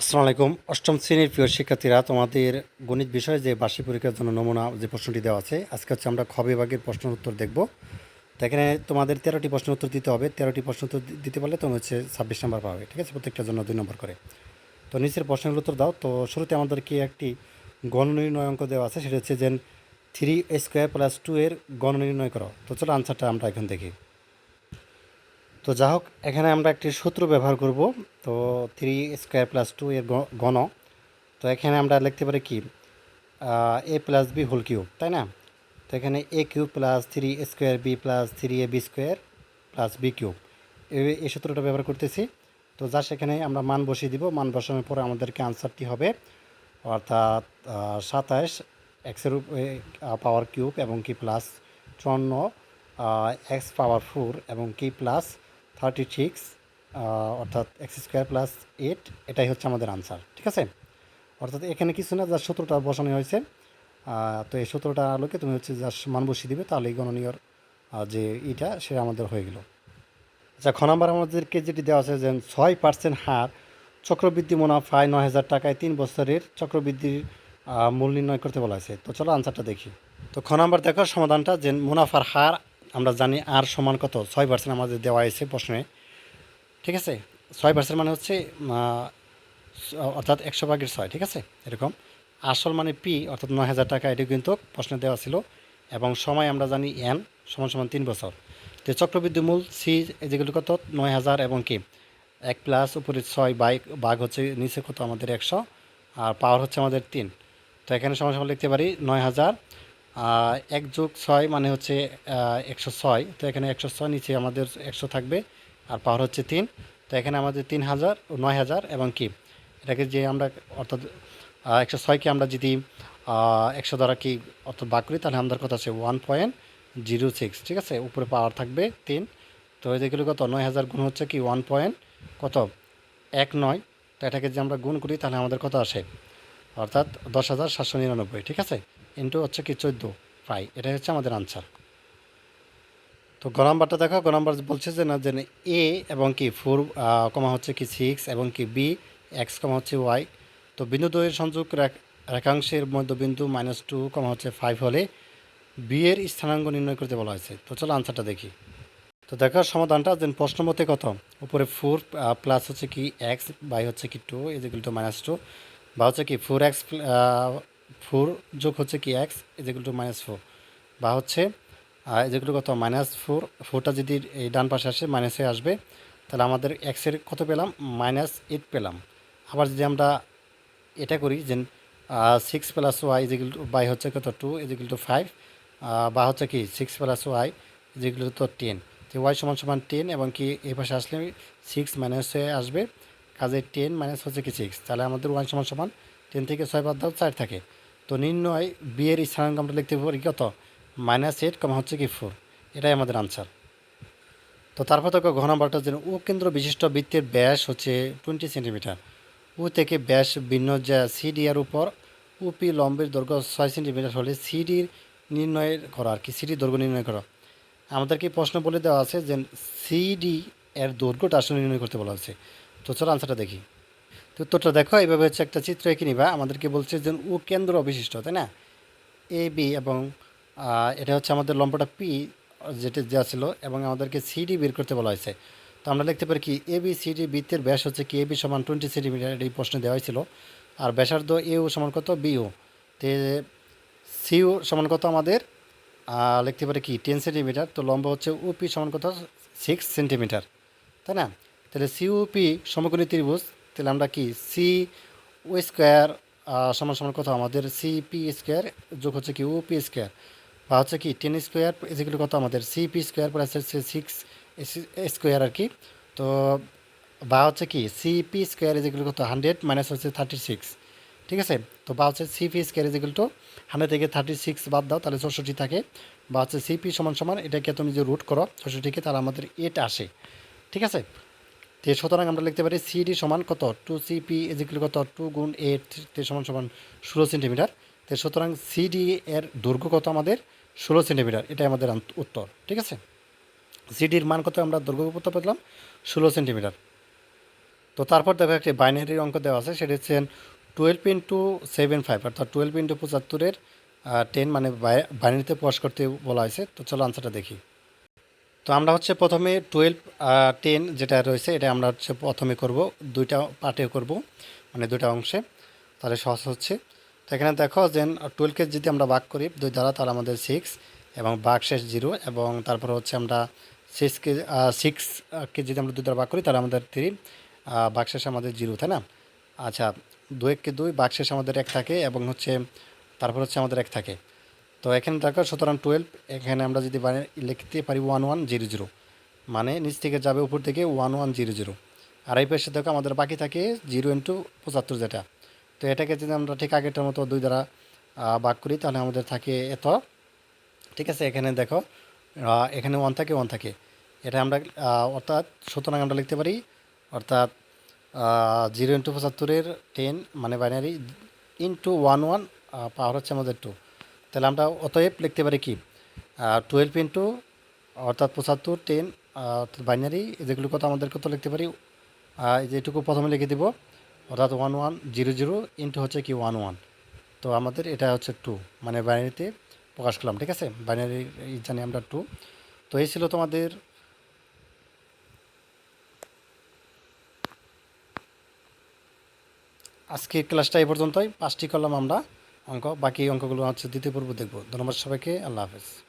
আসসালামু আলাইকুম। অষ্টম শ্রেণির প্রিয় শিক্ষার্থীরা, তোমাদের গণিত বিষয়ে যে বার্ষিক পরীক্ষার জন্য নমুনা, যে প্রশ্নটি দেওয়া আছে, আজকে হচ্ছে আমরা খ বিভাগের প্রশ্নের উত্তর দেখব। তো এখানে তোমাদের তেরোটি প্রশ্নের উত্তর দিতে হবে। তেরোটি প্রশ্ন উত্তর দিতে পারলে তুমি হচ্ছে ছাব্বিশ নম্বর পাবে, ঠিক আছে? প্রত্যেকটার জন্য দুই নম্বর করে। তো নিচের প্রশ্নের উত্তর দাও। তো শুরুতে আমাদেরকে একটি গণনির্ণয় অঙ্ক দেওয়া আছে? সেটা হচ্ছে যে থ্রি স্কোয়ার প্লাস টু এর গণনির্ণয় করো। তো চলো আনসারটা আমরা এখন দেখি। তো যা হোক, এখানে আমরা একটি সূত্র ব্যবহার করব। তো থ্রি স্কোয়ার প্লাস টু এর গ- ঘন তো এখানে আমরা লিখতে পারি কি? A plus B whole cube তাই না? তো এখানে A cube plus three square B plus three A B square plus B cube এই- এই সূত্রটা ব্যবহার করতেছি। তো যা সেখানে আমরা মান বসিয়ে দিব। মান বসানোর পরে আমাদেরকে আনসারটি হবে অর্থাৎ সাতাশ এক্সের পাওয়ার কিউব এবং কি প্লাস চুয়ান্ন এক্স পাওয়ার ফোর এবং কি প্লাস থার্টি সিক্স অর্থাৎ এক্স স্কোয়ার প্লাস এইট এটাই হচ্ছে আমাদের আনসার ঠিক আছে? অর্থাৎ এখানে কিছু না যার সূত্রটা বসানো হয়েছে। তো এই সূত্রটা আলোকে তুমি হচ্ছে যার মান বসিয়ে দিবে, তাহলে গণনীয় যে ইটা সেটা আমাদের হয়ে গেল। আচ্ছা খ নাম্বার আমাদেরকে যেটি দেওয়া আছে যে ছয় পার্সেন্ট হার, চক্রবৃদ্ধি মুনাফায় নয় হাজার টাকায় তিন বছরের চক্রবৃদ্ধির মূল নির্ণয় করতে বলা হয়েছে। তো চলো আনসারটা দেখি। তো খ নাম্বার দেখো, সমাধানটা যে মুনাফার হার আমরা জানি আর সমান কত? ছয় পার্সেন্ট আমাদের দেওয়া হয়েছে প্রশ্নে। ঠিক আছে? ছয় পার্সেন্ট মানে হচ্ছে অর্থাৎ একশো ভাগের ছয়, ঠিক আছে? এরকম। আসল মানে পি, অর্থাৎ নয় হাজার টাকা এটি কিন্তু প্রশ্নে দেওয়া ছিল। এবং সময় আমরা জানি এন, সমান সমান তিন বছর। তো চক্রবৃদ্ধি মূল সি যেগুলো কত? নয় হাজার এবং কি? এক প্লাস উপরে ছয় বাইক বাঘ হচ্ছে নিচে কত? আমাদের একশো, আর পাওয়ার হচ্ছে আমাদের তিন। তো এখানে সমান সমান লিখতে পারি নয় হাজার। এক যোগ ছয় মানে হচ্ছে একশো ছয়। তো এখানে একশো ছয়, নিচে আমাদের একশো থাকবে, আর পাওয়ার হচ্ছে তিন। তো এখানে আমাদের তিন হাজার ও নয় হাজার এবং কি? এটাকে যে আমরা অর্থাৎ একশো ছয়কে আমরা যদি একশো দ্বারা কি অর্থাৎ বাক করি, তাহলে আমাদের কথা আছে? ওয়ান পয়েন্ট জিরো সিক্স, ঠিক আছে? উপরে পাওয়ার থাকবে তিন। তো যেগুলো কত? নয় হাজার গুণ হচ্ছে কি? ওয়ান পয়েন্ট কত? এক নয়। তো এটাকে যে আমরা গুণ করি, তাহলে আমাদের কত আসে? অর্থাৎ দশ হাজার সাতশো নিরানব্বই, ঠিক আছে? ইন্টু হচ্ছে কি চোদ্দ, পাই। এটাই হচ্ছে আমাদের আনসার তো গ নাম্বারটা দেখো, গ নাম্বার বলছে যে না, যে এ এবং কি ফোর কমা হচ্ছে কি সিক্স এবং কি বি এক্স কমা হচ্ছে ওয়াই তো বিন্দু দ্বয়ের সংযোগ রেখ- রেখাংশের মধ্যবিন্দু মাইনাস টু কমা হচ্ছে ফাইভ হলে বি এর স্থানাঙ্ক নির্ণয় করতে বলা হয়েছে। তো চলো আনসারটা দেখি। তো দেখো সমাধানটা যে প্রশ্ন মতে কত? উপরে ফোর প্লাস হচ্ছে কি এক্স বাই হচ্ছে কি two is equal to minus two বা হচ্ছে কি ফোর এক্স ফোর যোগ হচ্ছে কি X is equal to minus four বা হচ্ছে আহ, যেগুলো কত? মাইনাস ফোর ফোরটা যদি এই ডান পাশে আসে মাইনাসে আসবে তাহলে আমাদের এক্সের কত পেলাম? মাইনাস এইট পেলাম। আবার যদি আমরা এটা করি যে six plus Y is equal to by হচ্ছে কত? Two is equal to five বা হচ্ছে কি six plus Y is equal to ten তো ওয়াই সমান সমান টেন এবং কি এই পাশে আসলে সিক্স মাইনাসে আসবে। কাজে টেন মাইনাস হচ্ছে কি সিক্স তাহলে আমাদের ওয়ান সমান সমান টেন থেকে ছয় বাদ দাও, চার থাকে। তো নির্ণয় বিয়ের স্থানাঙ্ক আমরা লিখতে পারি কত? মাইনাস এইট কমা হচ্ছে কি ফোর এটাই আমাদের আনসার তো তারপর তো ঘন নাম্বারটা যেন ও কেন্দ্র বিশিষ্ট বৃত্তের ব্যাস হচ্ছে টোয়েন্টি সেন্টিমিটার ও থেকে ব্যাস ভিন্ন যা সিডি এর উপর উপি লম্বের দৈর্ঘ্য ছয় সেন্টিমিটার হলে সিডির নির্ণয় করা আর কি সিডির দৈর্ঘ্য নির্ণয় করা। আমাদেরকে প্রশ্ন বলে দেওয়া আছে যে সিডি এর দৈর্ঘ্যটা আসলে নির্ণয় করতে বলা হচ্ছে তো চলো আনসারটা দেখি। তো উত্তরটা দেখো, এইভাবে হচ্ছে একটা চিত্র এঁকে নিবা। আমাদেরকে বলছে যে ও কেন্দ্র বিশিষ্ট তাই না? এ বি এবং এটা হচ্ছে আমাদের লম্বটা পি যেটা দেওয়া ছিল, এবং আমাদেরকে সিডি বের করতে বলা হয়েছে। তো আমরা লিখতে পারি কি এ বি সিডি বৃত্তের ব্যাস হচ্ছে কি এ বি সমান টোয়েন্টি সেন্টিমিটার এই প্রশ্নে দেওয়া হয়েছিল। আর ব্যাসার্ধ এও সমান কত? বিও তে সিও সমান কত আমাদের? লিখতে পারি কি টেন সেন্টিমিটার তো লম্বা হচ্ছে ওপি সমান কত? সিক্স সেন্টিমিটার তাই না? তাহলে সিউপি সমকোণী ত্রিভুজ, তাহলে আমরা কি? সি ও স্কোয়ার সমান সমান কত? আমাদের সিপি স্কোয়ার যোগ হচ্ছে কি ওপি স্কোয়ার বা হচ্ছে কি টেন স্কোয়ার যেগুলো কত? আমাদের সিপি স্কোয়ার প্লাস হচ্ছে সিক্স স্কোয়ার আর কি। তো, বা হচ্ছে কি সিপি স্কোয়ার যেগুলো কত? হান্ড্রেড মাইনাস হচ্ছে থার্টি সিক্স ঠিক আছে? তো, বা হচ্ছে CP square is equal to hundred থেকে থার্টি সিক্স বাদ দাও, তাহলে চৌষট্টি থাকে। বা হচ্ছে সিপি সমান সমান, এটাকে তুমি যে রুট করো, চৌষট্টিকে, তাহলে আমাদের এইট আসে। ঠিক আছে? তো সুতরাং আমরা লিখতে পারি সিডি সমান কত? টু সিপি ইজিক্যাল কত? টু গুণ এইট তে সমান সমান ষোলো সেন্টিমিটার। তে সুতরাং সিডি এর দৈর্ঘ্য কত আমাদের? ষোলো সেন্টিমিটার। এটাই আমাদের উত্তর। ঠিক আছে? সিডির মান কত আমরা দৈর্ঘ্য কত পেলাম? ষোলো সেন্টিমিটার। তো তারপর দেখো একটি বাইনারির অঙ্ক দেওয়া আছে, সেটা হচ্ছে টুয়েলভ ইন্টু সেভেন ফাইভ অর্থাৎ টুয়েলভ ইন্টু পঁচাত্তরের টেন মানে বাইনারিতে প্রকাশ করতে বলা হয়েছে। তো চলো আনসারটা দেখি। তো আমরা হচ্ছে প্রথমে টুয়েলভ টেন যেটা রয়েছে, এটা আমরা হচ্ছে প্রথমে করব। দুইটা পার্টে করব মানে দুইটা অংশে। তাহলে সহজ হচ্ছে। তো এখানে দেখো যে টুয়েলভকে যদি আমরা ভাগ করি, দুই দ্বারা, তাহলে আমাদের সিক্স এবং ভাগ শেষ জিরো এবং তারপর হচ্ছে আমরা সিক্সকে সিক্সকে যদি আমরা দুই দ্বারা ভাগ করি, তাহলে আমাদের থ্রি ভাগ শেষ আমাদের জিরো তাই না? আচ্ছা দুই দুই, ভাগ শেষ আমাদের এক থাকে এবং হচ্ছে, তারপর হচ্ছে আমাদের এক থাকে। তো এখানে দেখো সুতরাং টুয়েলভ এখানে আমরা যদি লিখতে পারি ওয়ান ওয়ান জিরো জিরো মানে নিচ থেকে যাবে উপর থেকে ওয়ান ওয়ান জিরো জিরো আর এই পাশে দেখো আমাদের বাকি থাকে জিরো ইন্টু পঁচাত্তর যেটা। তো এটাকে যদি আমরা ঠিক আগেরটার মতো দুই দ্বারা ভাগ করি, তাহলে আমাদের থাকে এত। ঠিক আছে, এখানে দেখো এখানে ওয়ান থাকে ওয়ান থাকে। এটা আমরা অর্থাৎ সুতরাং আমরা লিখতে পারি, অর্থাৎ জিরো ইন্টু পঁচাত্তরের টেন মানে binary into one one power হচ্ছে আমাদের টু তাহলে আমরা অতএব লিখতে পারি কি? টুয়েলভ ইন্টু অর্থাৎ পঁচাত্তর টেন অর্থাৎ বাইনারি যেগুলো কত আমাদের কত লিখতে পারি আহ, এই যে এটুকু প্রথমে লিখে দিব অর্থাৎ one one zero zero into হচ্ছে কি ওয়ান ওয়ান তো আমাদের এটা হচ্ছে টু মানে বাইনারিতে প্রকাশ করলাম ঠিক আছে? বাইনারি জানি আমরা টু তো এই ছিল তোমাদের আজকের ক্লাসটা এই পর্যন্তই পাঁচটি করলাম আমরা। অঙ্ক বাকি অঙ্কগুলো হচ্ছে দ্বিতীয় পর্ব দেখব। ধন্যবাদ সবাইকে আল্লাহ হাফেজ।